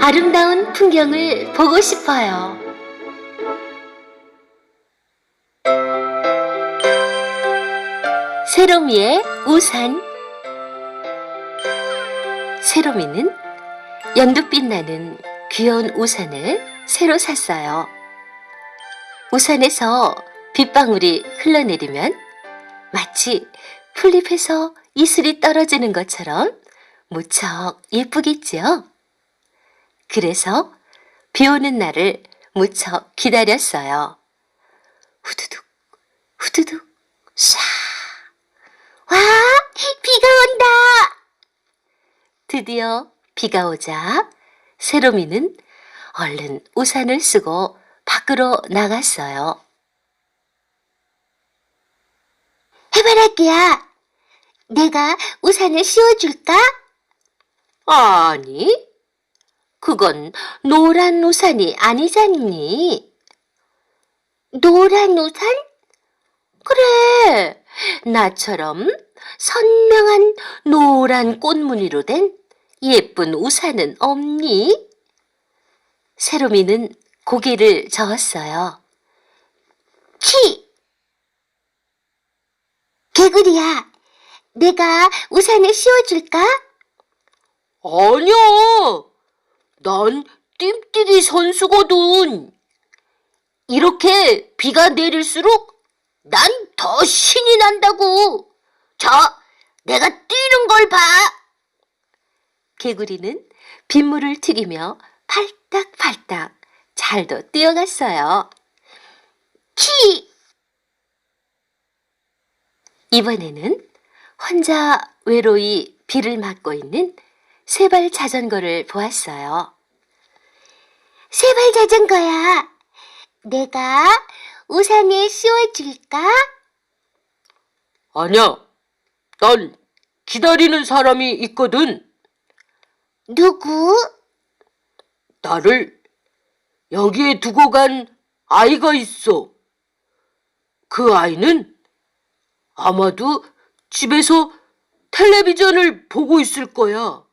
아름다운 풍경을 보고 싶어요. 세로미의 우산 세로미는 연두빛 나는 귀여운 우산을 새로 샀어요. 우산에서 빗방울이 흘러내리면 마치 풀잎에서 이슬이 떨어지는 것처럼 무척 예쁘겠지요? 그래서 비 오는 날을 무척 기다렸어요. 후두둑, 후두둑, 쏴. 와, 비가 온다! 드디어 비가 오자 세로미는 얼른 우산을 쓰고 밖으로 나갔어요. 해바라기야, 내가 우산을 씌워줄까? 아니, 그건 노란 우산이 아니잖니. 노란 우산? 그래, 나처럼 선명한 노란 꽃무늬로 된 예쁜 우산은 없니? 세로미는 고개를 저었어요. 키! 개구리야, 내가 우산을 씌워줄까? 아니야. 난 뜀띠리 선수거든. 이렇게 비가 내릴수록 난 더 신이 난다고. 자, 내가 뛰는 걸 봐. 개구리는 빗물을 튀기며 팔딱팔딱 잘도 뛰어갔어요. 키! 이번에는 혼자 외로이 비를 맞고 있는 세발 자전거를 보았어요. 세발 자전거야. 내가 우산에 씌워줄까? 아니야. 난 기다리는 사람이 있거든. 누구? 나를 여기에 두고 간 아이가 있어. 그 아이는 아마도 집에서 텔레비전을 보고 있을 거야.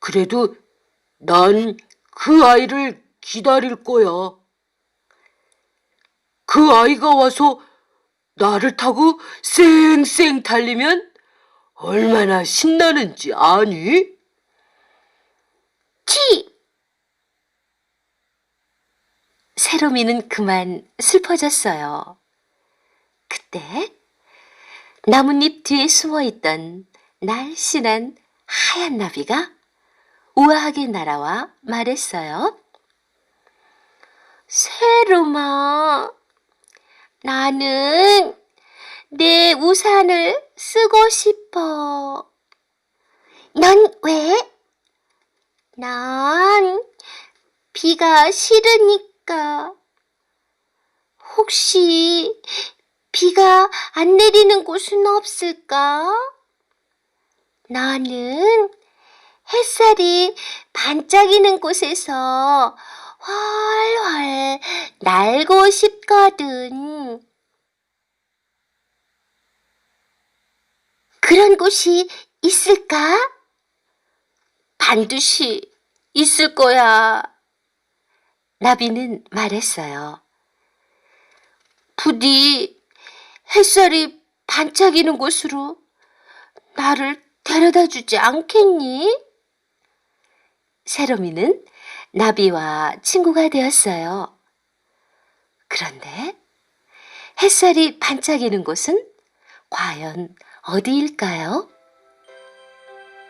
그래도 난 그 아이를 기다릴 거야. 그 아이가 와서 나를 타고 쌩쌩 달리면 얼마나 신나는지 아니? 치! 세로미는 그만 슬퍼졌어요. 그때 나뭇잎 뒤에 숨어 있던 날씬한 하얀 나비가 우아하게 날아와 말했어요. 세로마, 나는 내 우산을 쓰고 싶어. 넌 왜? 난 비가 싫으니까. 혹시 비가 안 내리는 곳은 없을까? 나는 햇살이 반짝이는 곳에서 훨훨 날고 싶거든. 그런 곳이 있을까? 반드시 있을 거야. 나비는 말했어요. 부디 햇살이 반짝이는 곳으로 나를 데려다 주지 않겠니? 세로미는 나비와 친구가 되었어요. 그런데 햇살이 반짝이는 곳은 과연 어디일까요?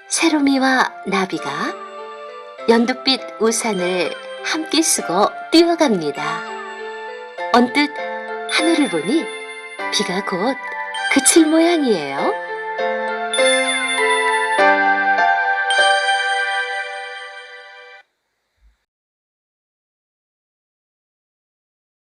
세로미와 나비가 연두빛 우산을 함께 쓰고 뛰어갑니다. 언뜻 하늘을 보니 비가 곧 그칠 모양이에요.